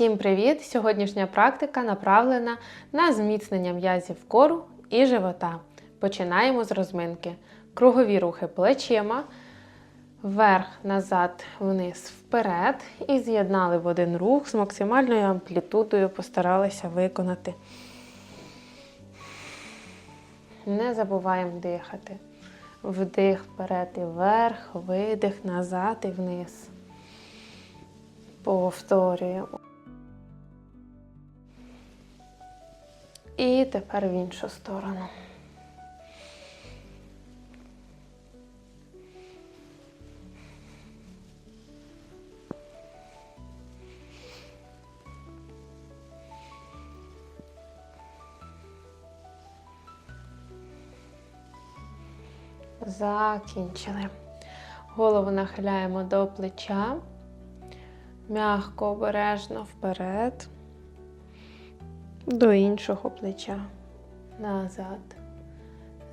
Всім привіт! Сьогоднішня практика направлена на зміцнення м'язів кору і живота. Починаємо з розминки. Кругові рухи плечима, вверх, назад, вниз, вперед. І з'єднали в один рух з максимальною амплітудою, постаралися виконати. Не забуваємо дихати. Вдих вперед і вверх, видих назад і вниз. Повторюємо. І тепер в іншу сторону. Закінчили. Голову нахиляємо до плеча. Мягко, обережно вперед, до іншого плеча. Назад.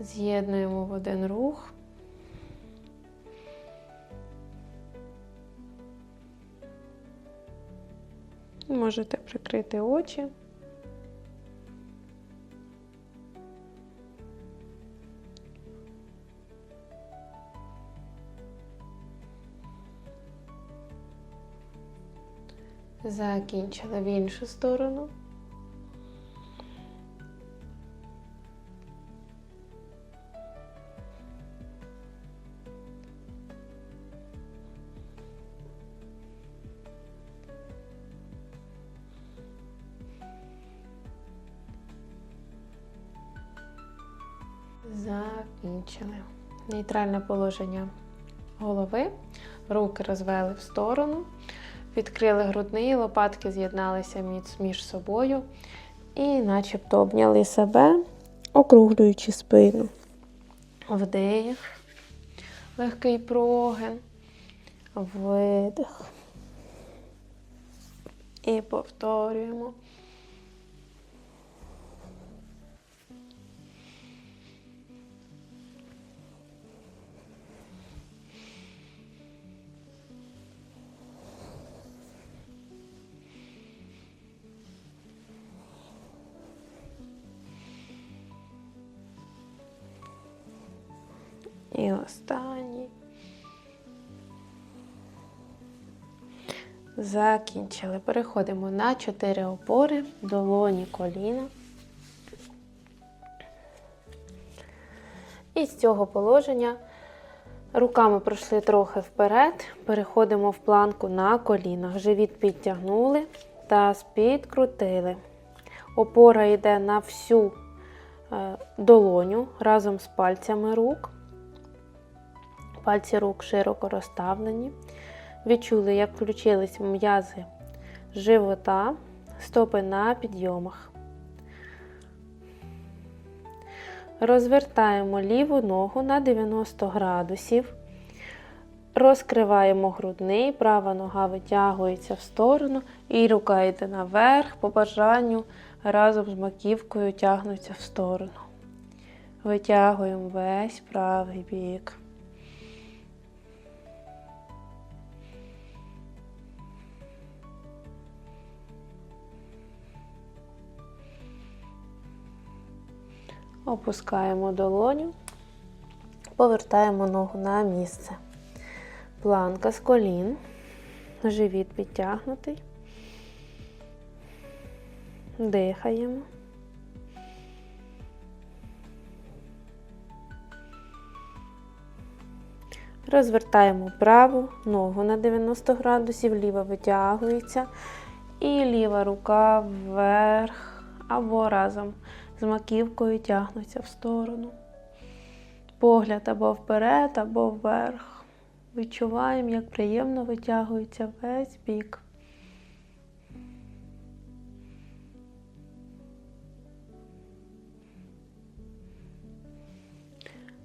З'єднуємо в один рух. Можете прикрити очі. Закінчили в іншу сторону. Закінчили. Нейтральне положення голови. Руки розвели в сторону. Відкрили грудний, лопатки з'єдналися між собою і начебто обняли себе, округлюючи спину. Вдих, легкий прогин, видих. І повторюємо. Останній. Закінчили. Переходимо на 4 опори, долоні коліна. І з цього положення руками пройшли трохи вперед, переходимо в планку на колінах. Живіт підтягнули, таз підкрутили. Опора йде на всю е, долоню разом з пальцями рук. Пальці рук широко розставлені. Відчули, як включились м'язи живота, стопи на підйомах. Розвертаємо ліву ногу на 90 градусів. Розкриваємо грудний, права нога витягується в сторону, і рука йде наверх, по бажанню разом з маківкою тягнуться в сторону. Витягуємо весь правий бік. Опускаємо долоню, повертаємо ногу на місце. Планка з колін, живіт підтягнутий. Дихаємо. Розвертаємо праву ногу на 90 градусів, ліва витягується. І ліва рука вверх або разом з маківкою тягнуться в сторону. Погляд або вперед, або вверх. Відчуваємо, як приємно витягується весь бік.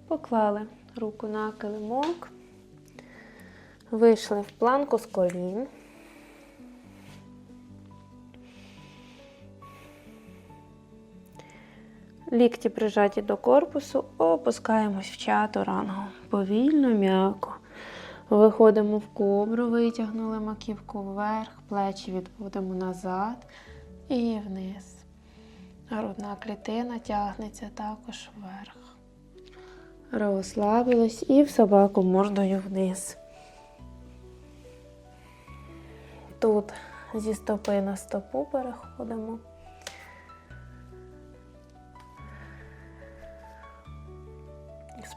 Поклали руку на килимок, вийшли в планку з колін. Лікті прижаті до корпусу, опускаємось в чатурангу. Повільно, м'яко. Виходимо в кобру, витягнули маківку вверх, плечі відводимо назад і вниз. Грудна клітина тягнеться також вверх. Розслабились і в собаку мордою вниз. Тут зі стопи на стопу переходимо.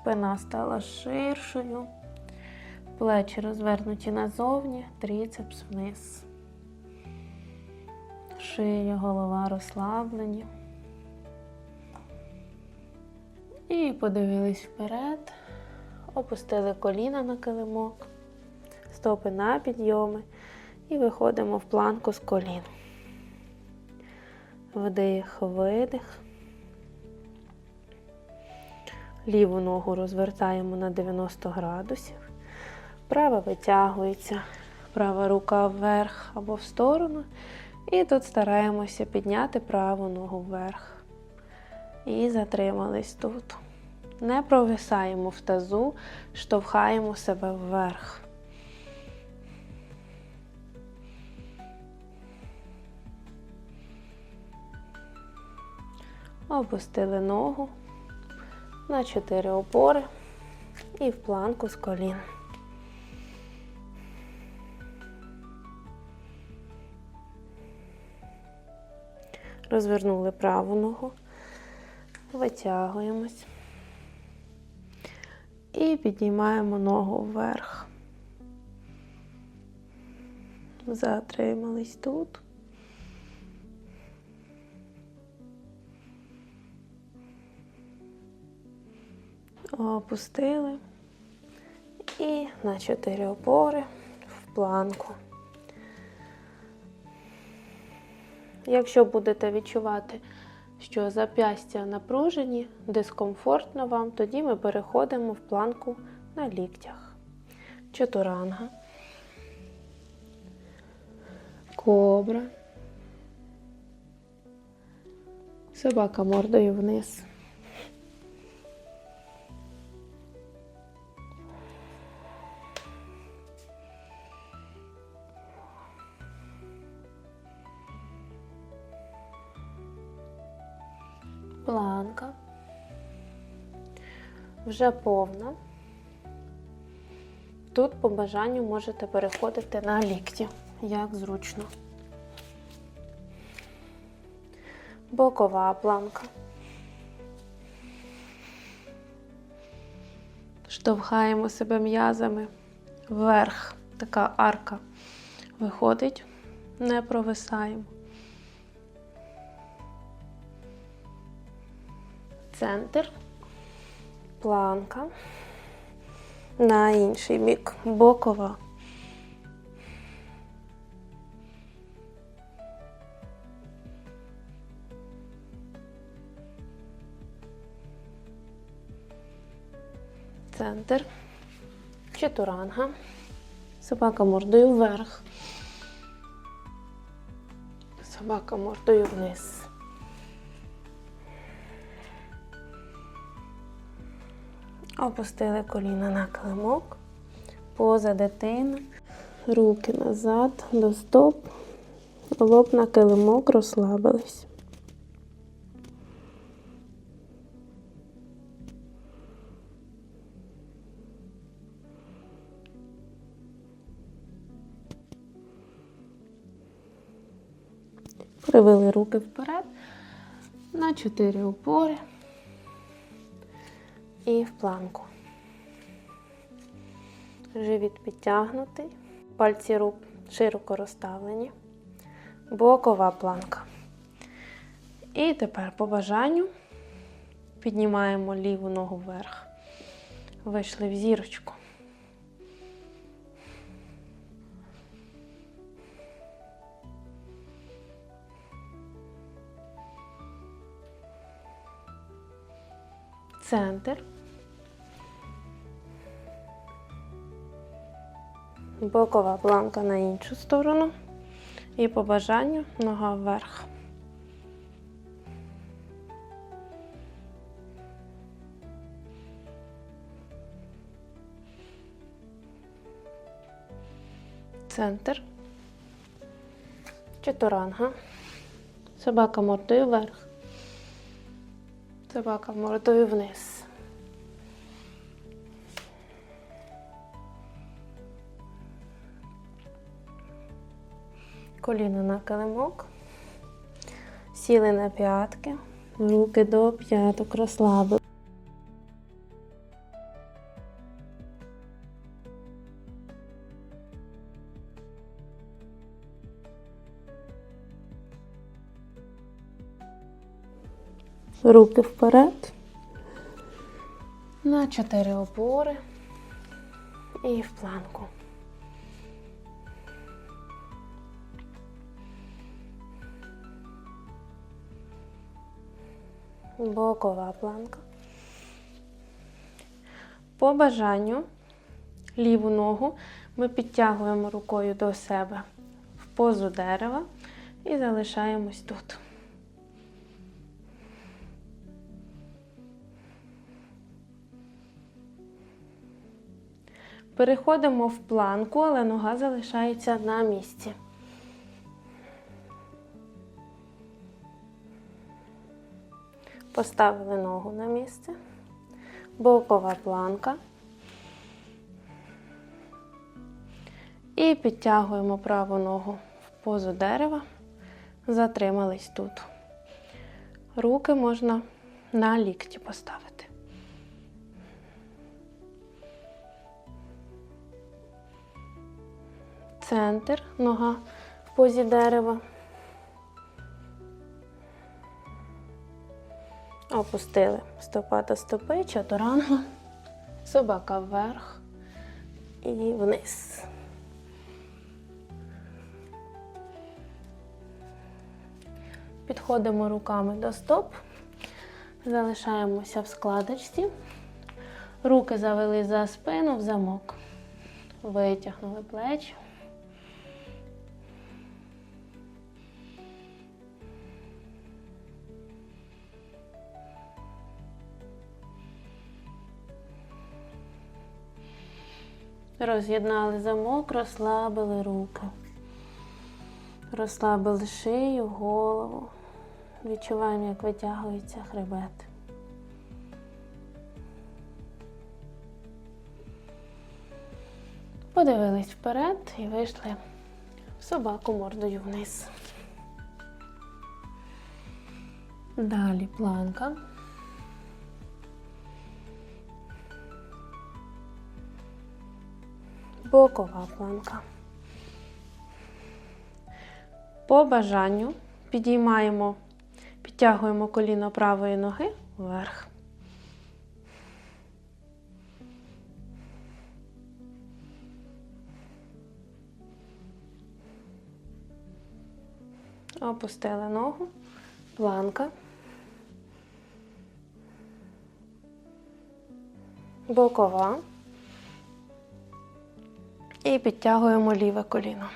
Спина стала ширшою, плечі розвернуті назовні, тріцепс вниз. Шия, голова розслаблені. І подивились вперед, опустили коліна на килимок, стопи на підйоми і виходимо в планку з колін. Вдих, видих. Ліву ногу розвертаємо на 90 градусів. Права витягується, права рука вверх або в сторону. І тут стараємося підняти праву ногу вверх. І затримались тут. Не провисаємо в тазу, штовхаємо себе вверх. Опустили ногу на 4 опори і в планку з колін. Розвернули праву ногу, витягуємось і піднімаємо ногу вверх. Затримались тут. Опустили і на чотири опори в планку. Якщо будете відчувати, що зап'ястя напружені, дискомфортно вам, тоді ми переходимо в планку на ліктях. Чатуранга, кобра, собака мордою вниз. Вже повна. Тут по бажанню можете переходити на лікті, як зручно. Бокова планка. Штовхаємо себе м'язами вверх. Така арка виходить, не провисаємо. центр, планка, на інший бік бокова. Центр, чатуранга, собака мордою вверх, собака мордою вниз. Опустили коліна на килимок, поза дитини, руки назад до стоп, лоб на килимок, розслабились. Привели руки вперед. На чотири опори і в планку. Живіт підтягнутий, пальці рук широко розставлені, бокова планка. І тепер по бажанню піднімаємо ліву ногу вверх. Вийшли в зірочку. Центр. Бокова планка на іншу сторону. І по бажанню нога вверх. центр, чатуранга, собака мордою вверх, собака мордою вниз. Коліна на килимок, сіли на п'ятки, руки до п'яток розслабили. Руки вперед. На чотири опори і в планку. Бокова планка. По бажанню ліву ногу ми підтягуємо рукою до себе в позу дерева і залишаємось тут. Переходимо в планку, але нога залишається на місці. Поставили ногу на місце. Бокова планка. І підтягуємо праву ногу в позу дерева. Затримались тут. Руки можна на лікті поставити. Центр, нога в позі дерева. Опустили стопа до стопи, чатуранга, собака вверх. І вниз. Підходимо руками до стоп, залишаємося в складочці, руки завели за спину в замок, витягнули плечі. Роз'єднали замок, розслабили руки. Розслабили шию, голову. Відчуваємо, як витягується хребет. Подивились вперед і вийшли в собаку мордою вниз. Далі планка. Бокова планка. По бажанню підіймаємо, підтягуємо коліно правої ноги вверх. Опустили ногу, планка. Бокова. І підтягуємо ліве коліно.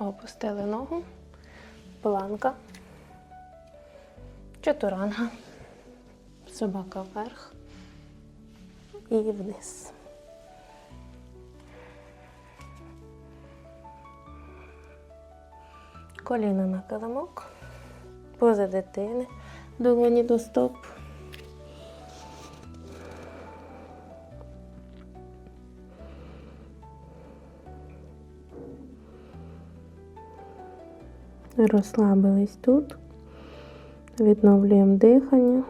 Опустили ногу, планка, чатуранга, собака вверх. І вниз. Коліна на килимок, поза дитини, долоні до стоп. Розслабились тут, відновлюємо дихання.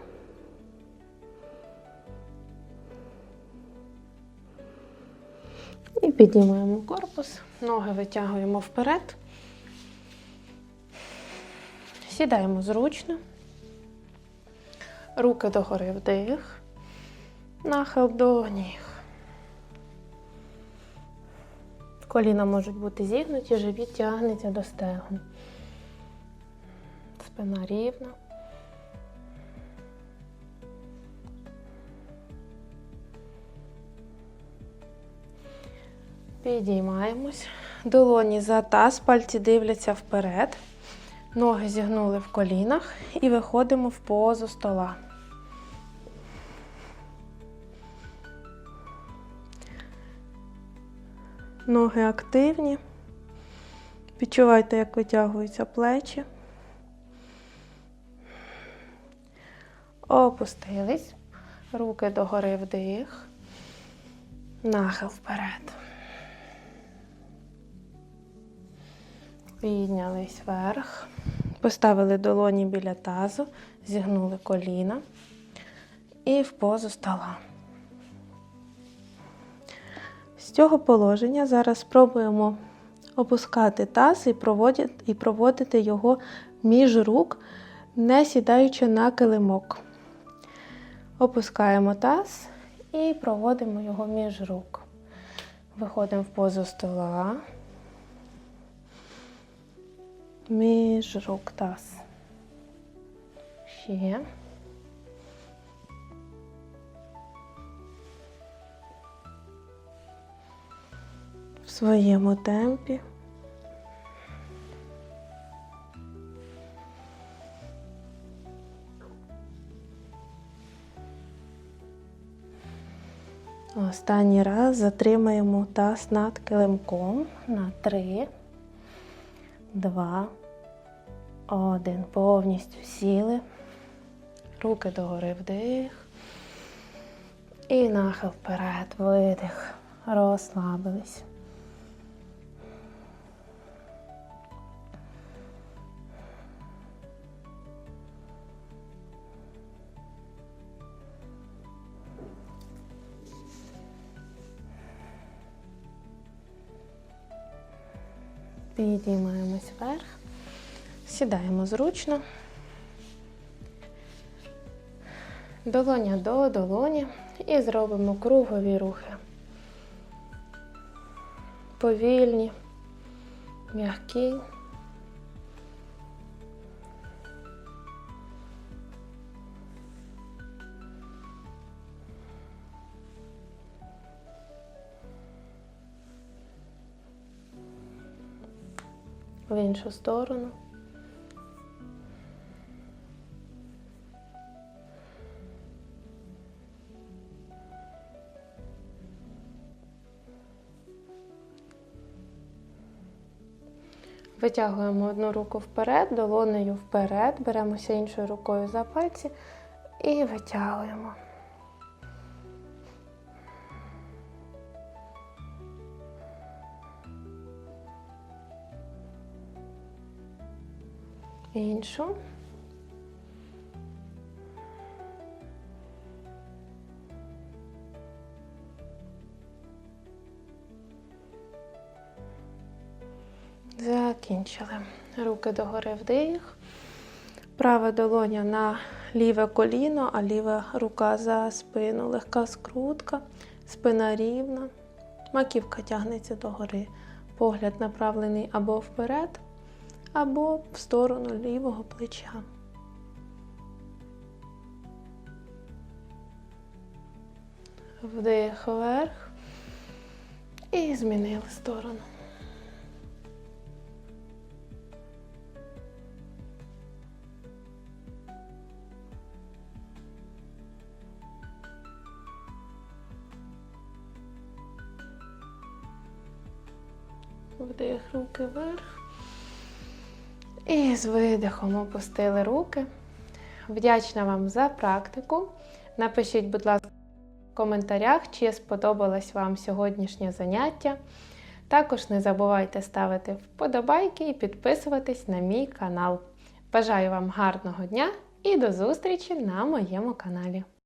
І підіймаємо корпус, ноги витягуємо вперед. Сідаємо зручно, руки догори вдих, нахил до ніг. Коліна можуть бути зігнуті, живіт тягнеться до стегон. Спина рівна. Підіймаємось. Долоні за таз, пальці дивляться вперед. Ноги зігнули в колінах і виходимо в позу стола. Ноги активні. Відчувайте, як витягуються плечі. Опустились. Руки догори вдих. Нахил вперед. Піднялись вверх. Поставили долоні біля тазу, зігнули коліна і в позу стола. З цього положення зараз спробуємо опускати таз і проводити, його між рук, не сідаючи на килимок. Опускаємо таз і проводимо його між рук. Виходимо в позу стола. Між рук таз. Ще. В своєму темпі. Останній раз затримаємо таз над килимком на три, два, один. Повністю сіли. Руки догори вдих. І нахил вперед, видих. Розслабились. Підіймаємось вверх, сідаємо зручно. Долоня до долоні і зробимо кругові рухи. Повільні, м'які. В іншу сторону. Витягуємо одну руку вперед, долонею вперед, беремося іншою рукою за пальці і витягуємо. Іншу. Закінчили. Руки догори вдих. Права долоня на ліве коліно, а ліва рука за спину. Легка скрутка, спина рівна. Маківка тягнеться догори. Погляд направлений або вперед, або в сторону лівого плеча. Вдих вверх і змінили сторону. Вдих руки вверх. І з видихом опустили руки. Вдячна вам за практику. Напишіть, будь ласка, в коментарях, чи сподобалось вам сьогоднішнє заняття. Також не забувайте ставити вподобайки і підписуватись на мій канал. Бажаю вам гарного дня і до зустрічі на моєму каналі.